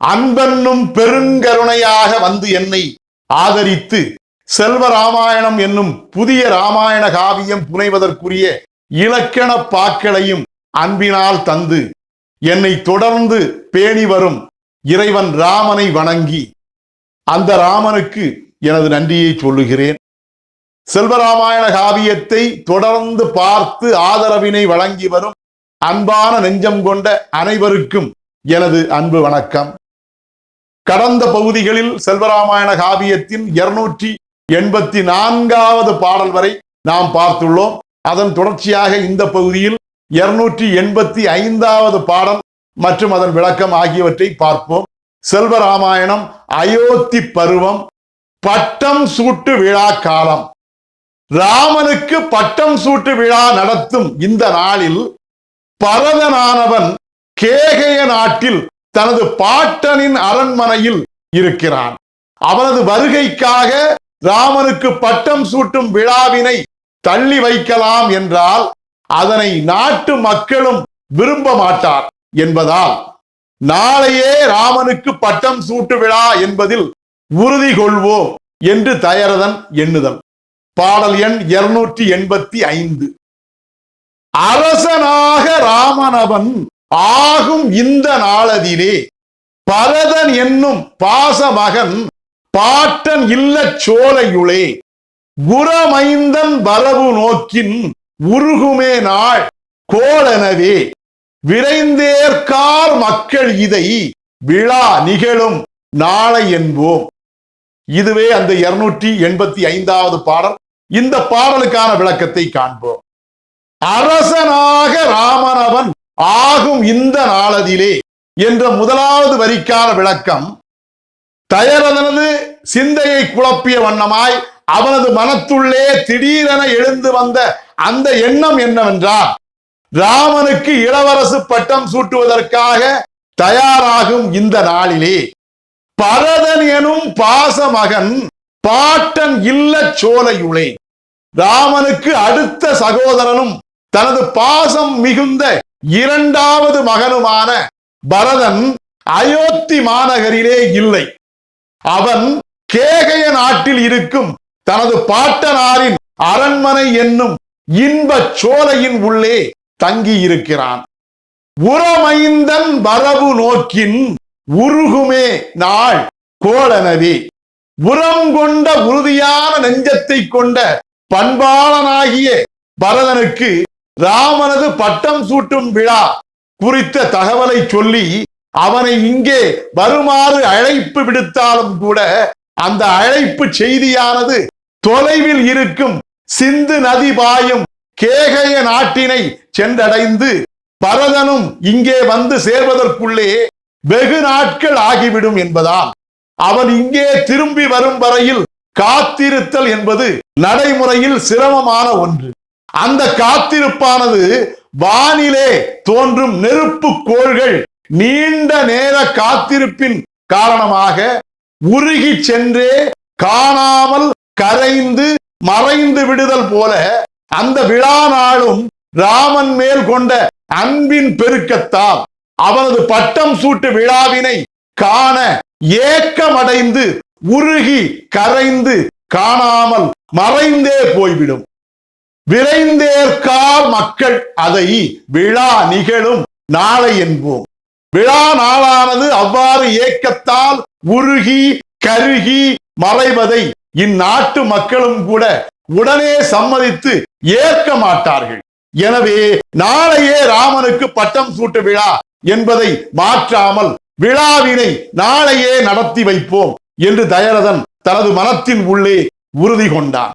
அன்பென்னும் பெருங்கருணையாக வந்து என்னை ஆதரித்து செல்வ ராமாயணம் என்னும் புதிய ராமாயண காவியம் புனைவதற்குரிய இலக்கண பாக்களையும் அன்பினால் தந்து என்னை தொடர்ந்து பேணி வரும் இறைவன் ராமனை வணங்கி அந்த ராமனுக்கு எனது நன்றியை சொல்லுகிறேன். செல்வராமாயண காவியத்தை தொடர்ந்து பார்த்து ஆதரவினை வழங்கி வரும் அன்பான நெஞ்சம் கொண்ட அனைவருக்கும் எனது அன்பு வணக்கம். கடந்த பகுதிகளில் செல்வராமாயண காவியத்தின் இருநூற்றி எண்பத்தி நான்காவது பாடல் வரை நாம் பார்த்துள்ளோம். அதன் தொடர்ச்சியாக இந்த பகுதியில் இருநூற்றி எண்பத்தி ஐந்தாவது பாடல் மற்றும் அதன் விளக்கம் ஆகியவற்றை பார்ப்போம். செல்வராமாயணம் அயோத்தி பருவம் பட்டம் சூட்டு விழா காலம். ராமனுக்கு பட்டம் சூட்டு விழா நடத்தும் இந்த நாளில் பரதனானவன் கேகய நாட்டில் தனது பாட்டனின் அரண்மனையில் இருக்கிறான். அவனது வருகைக்காக ராமனுக்கு பட்டம் சூட்டும் விழாவினை தள்ளி வைக்கலாம் என்றால் அதனை நாட்டு மக்களும் விரும்ப மாட்டார் என்பதால் நாளையே ராமனுக்கு பட்டம் சூட்டு விழா என்பதில் உறுதி கொள்வோம் என்று தயரதன் எண்ணுதல். பாடல் எண் இருநூற்றி எண்பத்தி ஐந்து. அரசனாக ராமனவன் ஆகும் இந்த நாளதிலே. பரதன் என்னும் பாசமகன் பாட்டன் இல்ல சோலையுளே. குரமைந்தன் வரவு நோக்கின் உருகுமே நாள் கோளெனவே விரைந்தேற்கார் மக்கள் இதை விழா நிகழும் நாளை என்போம். இதுவே அந்த இருநூற்றி எண்பத்தி ஐந்தாவது பாடல். இந்த பாடலுக்கான விளக்கத்தை காண்போம். அற இருக்கும் இந்த நாளதிலே என்ற முதலாவது வரிக்கான விளக்கம் தயரதனது சிந்தையை குழப்பிய வண்ணமாய் அவனது மனத்துள்ளே திடீரென எழுந்து வந்த அந்த எண்ணம் என்னவென்றால் ராமனுக்கு இளவரசு பட்டம் சூட்டுவதற்காக தயாராகும் இந்த நாளிலே பரதன் எனும் பாசமகன் பாட்டன் இல்ல சோலையுளே. ராமனுக்கு அடுத்த சகோதரனும் தனது பாசம் மிகுந்த இரண்டாவது மகனுமான பரதன் அயோத்தி மாநகரிலே இல்லை. அவன் கேகய நாட்டில் இருக்கும் தனது பாட்டனாரின் அரண்மனை என்னும் இன்பச் சோலையின் உள்ளே தங்கி இருக்கிறான் உரமைந்தன் வரவு நோக்கின் உருகுமே நாள் கோளனவே உரம் கொண்ட உறுதியான நெஞ்சத்தை கொண்ட பண்பாளனாகிய பரதனுக்கு ராமனது பட்டம் சூட்டும் விழா குறித்த தகவலை சொல்லி அவனை இங்கே வருமாறு அழைப்பு விடுத்தாலும் கூட அந்த அழைப்பு செய்தியானது தொலைவில் இருக்கும் சிந்து நதி பாயும் கேகய நாட்டினை சென்றடைந்து பரதனும் இங்கே வந்து சேர்வதற்குள்ளே வெகு நாட்கள் ஆகிவிடும் என்பதால் அவன் இங்கே திரும்பி வரும் வரையில் காத்திருத்தல் என்பது நடைமுறையில் சிரமமான ஒன்று. அந்த காத்திருப்பானது வானிலே தோன்றும் நெருப்பு கோள்கள் நீண்ட நேர காத்திருப்பின் காரணமாக உருகி சென்றே காணாமல் கரைந்து மறைந்து விடுதல் போல அந்த விழா நாளும் ராமன் மேல் கொண்ட அன்பின் பெருக்கத்தால் அவனது பட்டம் சூட்டு விழாவினை காண ஏக்கமடைந்து உருகி கரைந்து காணாமல் மறைந்தே போய்விடும். விரைந்தேற்கால் மக்கள் அதை விழா நிகழும் நாளை என்போம். விழா நாளானது அவ்வாறு ஏக்கத்தால் உருகி கருகி மறைவதை இந்நாட்டு மக்களும் கூட உடனே சம்மதித்து ஏற்க மாட்டார்கள். எனவே நாளையே ராமனுக்கு பட்டம் சூட்டு விழா என்பதை மாற்றாமல் விழாவினை நாளையே நடத்தி வைப்போம் என்று தயரதன் தனது மனத்தின் உள்ளே உறுதி கொண்டான்.